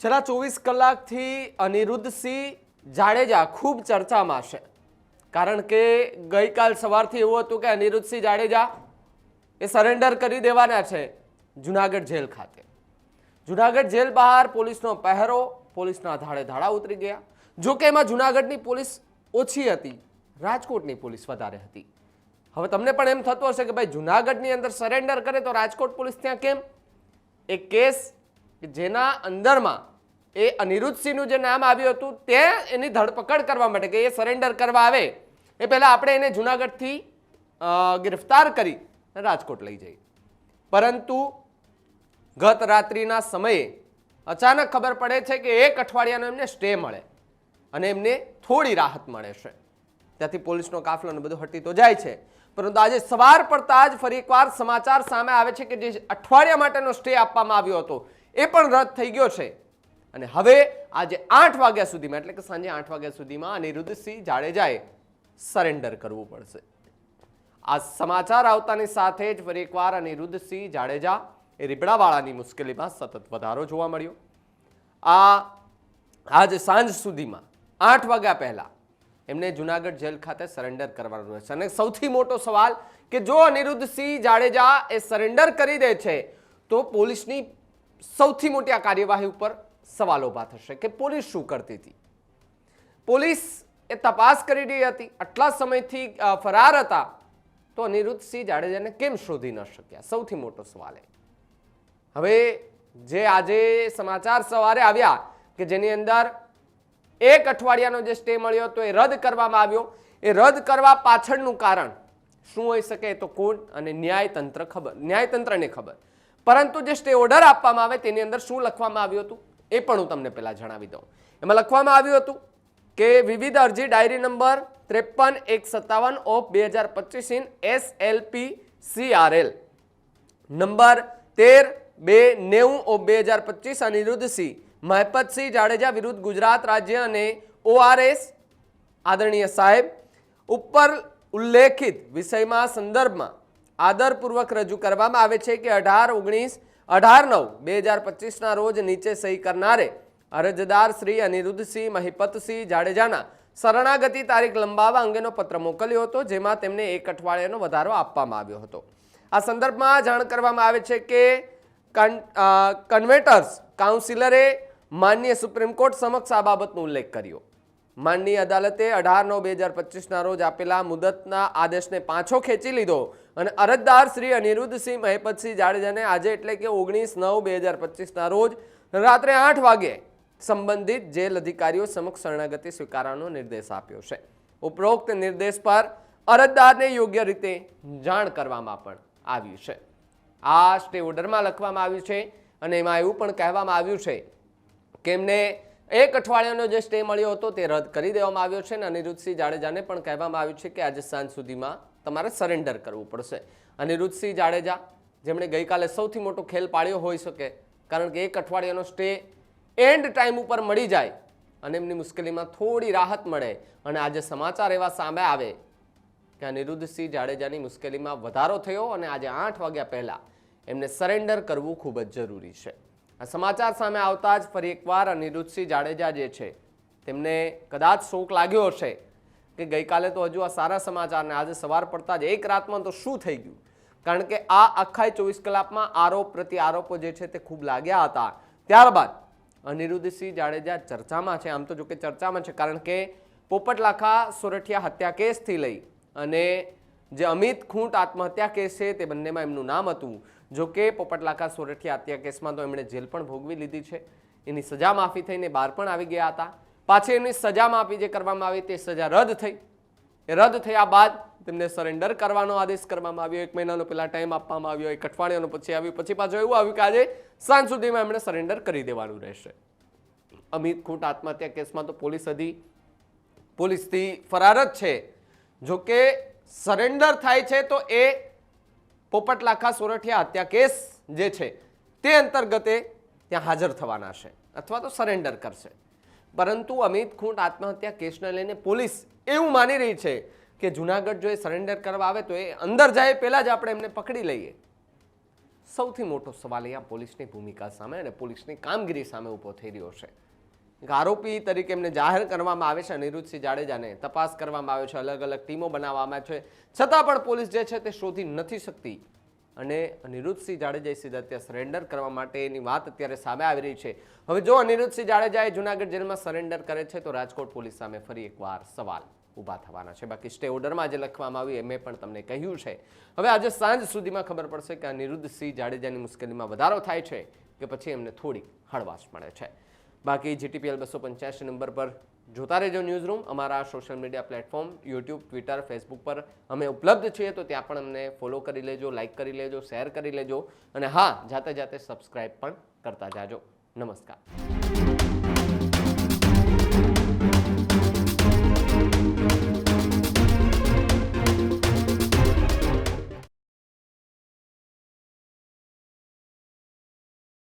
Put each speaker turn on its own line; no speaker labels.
છેલ્લા ચોવીસ કલાકથી અનિરુદ્ધસિંહ જાડેજા ખૂબ ચર્ચામાં છે. કારણ કે ગઈકાલ સવારથી એવું હતું કે અનિરુદ્ધસિંહ જાડેજા એ સરેન્ડર કરી દેવાના છે જુનાગઢ જેલ ખાતે. જુનાગઢ જેલ બહાર પોલીસનો પહેરો, પોલીસના ધાડે ધાડા ઉતરી ગયા. જો કે એમાં જુનાગઢની પોલીસ ઓછી હતી, રાજકોટની પોલીસ વધારે હતી. હવે તમને પણ એમ થતું હશે કે ભાઈ જુનાગઢની અંદર સરેન્ડર કરે તો રાજકોટ પોલીસ ત્યાં કેમ? એ કેસ જેના અંદરમાં એ અનિરુદ્ધસિંહનું જે નામ આવ્યું હતું, તે એની ધરપકડ કરવા માટે કે એ સરેન્ડર કરવા આવે, એ પહેલાં આપણે એને જુનાગઢથી ગિરફ્તાર કરી રાજકોટ લઈ જઈ. પરંતુ ગત રાત્રિના સમયે અચાનક ખબર પડે છે કે એક અઠવાડિયાનો એમને સ્ટે મળે અને એમને થોડી રાહત મળે છે. ત્યાંથી પોલીસનો કાફલો ને બધું હટી તો જાય છે. પરંતુ આજે સવાર પડતા જ ફરી એકવાર સમાચાર સામે આવે છે કે જે અઠવાડિયા માટેનો સ્ટે આપવામાં આવ્યો હતો, એ પણ રદ થઈ ગયો છે. અને હવે આજે આઠ વાગ્યા સુધીમાં, એટલે કે સાંજે આઠ વાગ્યા સુધીમાં અનિરુદ્ધસિંહ જાડેજાએ સરેન્ડર કરવું પડશે. આ સમાચાર આવતાની સાથે જ ફરી એકવાર અનિરુદ્ધસિંહ જાડેજા એ રીબડાવાળાની મુશ્કેલીમાં સતત વધારો જોવા મળ્યો. આ આજ સાંજ સુધીમાં, આઠ વાગ્યા પહેલાં એમને જુનાગઢ જેલ ખાતે સરેન્ડર કરવાનું રહેશે. અને સૌથી મોટો સવાલ કે જો અનિરુદ્ધસિંહ જાડેજા એ સરેન્ડર કરી દે છે, તો પોલીસની સૌથી મોટી આ કાર્યવાહી ઉપર સવાલ ઊભા થશે કે પોલીસ શું કરતી હતી? પોલીસ એ તપાસ કરી રહી હતી. આટલા સમયથી ફરાર હતા. તો અનિરુદ્ધસિંહ જાડેજાને કેમ શોધી ન શક્યા? સૌથી મોટો સવાલ એ. હવે જે આજે સમાચાર સવારે આવ્યા કે જેની અંદર એક અઠવાડિયાનો જે સ્ટે મળ્યો હતો એ રદ કરવામાં આવ્યો. એ રદ કરવા પાછળનું કારણ શું હોઈ શકે તો કોર્ટ અને ન્યાયતંત્ર ખબર, ન્યાયતંત્રને ખબર. પરંતુ જે સ્ટે ઓર્ડર આપવામાં આવે તેની અંદર શું લખવામાં આવ્યું હતું? એ પણ હું તમને પહેલાં જણાવી દઉં. એમાં લખવામાં આવ્યું હતું કે વિવિધ અરજી ડાયરી નંબર ત્રેપન એક સત્તાવન ઓફ બે હજાર પચીસ in S L P L number તેર બે નેવું ઓફ બે હજાર પચીસ અનિરુદ્ધસિંહ મહેપતસિંહ જાડેજા વિરુદ્ધ ગુજરાત રાજ્ય અને ઓઆરએસ આદરણીય સાહેબ, ઉપર ઉલ્લેખિત વિષયમાં સંદર્ભમાં આદરપૂર્વક રજૂ કરવામાં આવે છે કે અઢાર, ઓગણીસ અઢાર નવ, બે હજાર પચીસના રોજ નીચે સહી કરનારે અરજદાર શ્રી અનિરુદ્ધસિંહ મહિપતસિંહ જાડેજાના શરણાગતિ તારીખ લંબાવવા અંગેનો પત્ર મોકલ્યો હતો, જેમાં તેમને એક અઠવાડિયાનો વધારો આપવામાં આવ્યો હતો. આ સંદર્ભમાં જાણ કરવામાં આવે છે કે કન- કન્વેટર્સ કાઉન્સિલરે માનનીય સુપ્રીમ કોર્ટ સમક્ષ આ બાબતનો ઉલ્લેખ કર્યો. માનનીય અદાલતે અઢાર નવ બે હજાર પચીસના રોજ આપેલા મુદતના આદેશને પાછો ખેંચી લીધો અને અરજદાર શ્રી અનિરુદ્ધસિંહ મહેપતસિંહ જાડેજાને આજે એટલે કે ઓગણીસ નવ બે હજાર પચીસના રોજ રાત્રે આઠ વાગે સંબંધિત જેલ અધિકારીઓ સમક્ષ શરણાગતિ સ્વીકારવાનો નિર્દેશ આપ્યો છે. ઉપરોક્ત નિર્દેશ પર અરજદારને યોગ્ય રીતે જાણ કરવામાં પણ આવ્યું છે. આ સ્ટે ઓર્ડરમાં લખવામાં આવ્યું છે અને એમાં એવું પણ કહેવામાં આવ્યું છે કે એમને એક અઠવાડિયાનો જે સ્ટે મળ્યો હતો તે રદ કરી દેવામાં આવ્યો છે અને અનિરુદ્ધસિંહ જાડેજાને પણ કહેવામાં આવ્યું છે કે આજે સાંજ સુધીમાં તમારે સરેન્ડર કરવું પડશે. અનિરુદ્ધસિંહ જાડેજા, જેમણે ગઈકાલે સૌથી મોટો ખેલ પાડ્યો હોઈ શકે, કારણ કે એક અઠવાડિયાનો સ્ટે એન્ડ ટાઈમ ઉપર મળી જાય અને એમની મુશ્કેલીમાં થોડી રાહત મળે. અને આજે સમાચાર એવા સામે આવે કે અનિરુદ્ધસિંહ જાડેજાની મુશ્કેલીમાં વધારો થયો અને આજે આઠ વાગ્યા પહેલાં એમને સરેન્ડર કરવું ખૂબ જ જરૂરી છે. આ સમાચાર સામે આવતા જ ફરી એકવાર અનિરુદ્ધસિંહ જાડેજા જે છે, તેમને કદાચ શોક લાગ્યો હશે કે ગઈકાલે તો હજુ આ સારા સમાચારને આજે સવાર પડતા જ એક રાતમાં તો શું થઈ ગયું? કારણ કે આ આખાય ચોવીસ કલાકમાં આરોપ પ્રતિ આરોપો જે છે તે ખૂબ લાગ્યા હતા. ત્યારબાદ અનિરુદ્ધસિંહ જાડેજા ચર્ચામાં છે, આમ તો જો કે ચર્ચામાં છે, કારણ કે પોપટલાખા સોરઠિયા હત્યા કેસથી લઈ અને જે અમિત ખૂંટ આત્મહત્યા કેસ છે, તે બંનેમાં એમનું નામ હતું. જો કે પોપટલાકા સોરઠિયા હત્યા કેસમાં તો એમણે જેલ પણ ભોગવી લીધી છે. એની સજા માફી થઈને બહાર પણ આવી ગયા હતા. પાછી એની સજા માફી જે કરવામાં આવી તે સજા રદ થઈ. એ રદ થયા બાદ તેમને સરેન્ડર કરવાનો આદેશ કરવામાં આવ્યો. એક મહિનાનો પહેલાં ટાઈમ આપવામાં આવ્યો, એક અઠવાડિયાનો પછી આવ્યું. પછી પાછું એવું આવ્યું કે આજે સાંજ સુધીમાં એમણે સરેન્ડર કરી દેવાનું રહેશે. અમિત ખૂંટ આત્મહત્યા કેસમાં તો પોલીસ હતી પોલીસથી ફરાર જ છે. જો કે સરેન્ડર થાય છે તો એ પોપટલાખા સોરઠિયા હત્યા કેસ જે છે, તે અંતર્ગતે ત્યાં હાજર થવાના છે અથવા તો સરેન્ડર કરશે. પરંતુ અમિત ખૂંટ આત્મહત્યા કેસને લઈને પોલીસ એવું માની રહી છે કે જુનાગઢ જો એ સરેન્ડર કરવા આવે તો એ અંદર જાય પહેલાં જ આપણે એમને પકડી લઈએ. સૌથી મોટો સવાલ અહીંયા પોલીસની ભૂમિકા સામે અને પોલીસની કામગીરી સામે ઊભો થઈ રહ્યો છે. આરોપી તરીકે એમને જાહેર કરવામાં આવે છે, અનિરુદ્ધસિંહ જાડેજાને તપાસ કરવામાં આવે છે, અલગ અલગ ટીમો બનાવવામાં છે. છતાં પણ પોલીસ જે છે તે શોધી નથી શકતી. અને અનિરુદ્ધસિંહ જાડેજાએ સીધા ત્યાં સરેન્ડર કરવા માટેની વાત અત્યારે સામે આવી રહી છે. હવે જો અનિરુદ્ધસિંહ જાડેજાએ જુનાગઢ જેલમાં સરેન્ડર કરે છે, તો રાજકોટ પોલીસ સામે ફરી એકવાર સવાલ ઊભા થવાના છે. બાકી સ્ટે ઓર્ડરમાં જે લખવામાં આવ્યું એ મેં પણ તમને કહ્યું છે. હવે આજે સાંજ સુધીમાં ખબર પડશે કે અનિરુદ્ધસિંહ જાડેજાની મુશ્કેલીમાં વધારો થાય છે, કે પછી એમને થોડી હળવાશ મળે છે. બાકી જીટીપીએલ બસો પંચ્યાસી નંબર પર જોતા રહેજો ન્યૂઝ રૂમ અમારા social media platform YouTube Twitter Facebook પર અમે ઉપલબ્ધ છીએ તો ત્યાં પણ અમને ફોલો કરી લેજો લાઇક કરી લેજો શેર કરી લેજો અને હા, જાતે જાતે સબસ્ક્રાઈબ પણ કરતા જાજો. નમસ્કાર.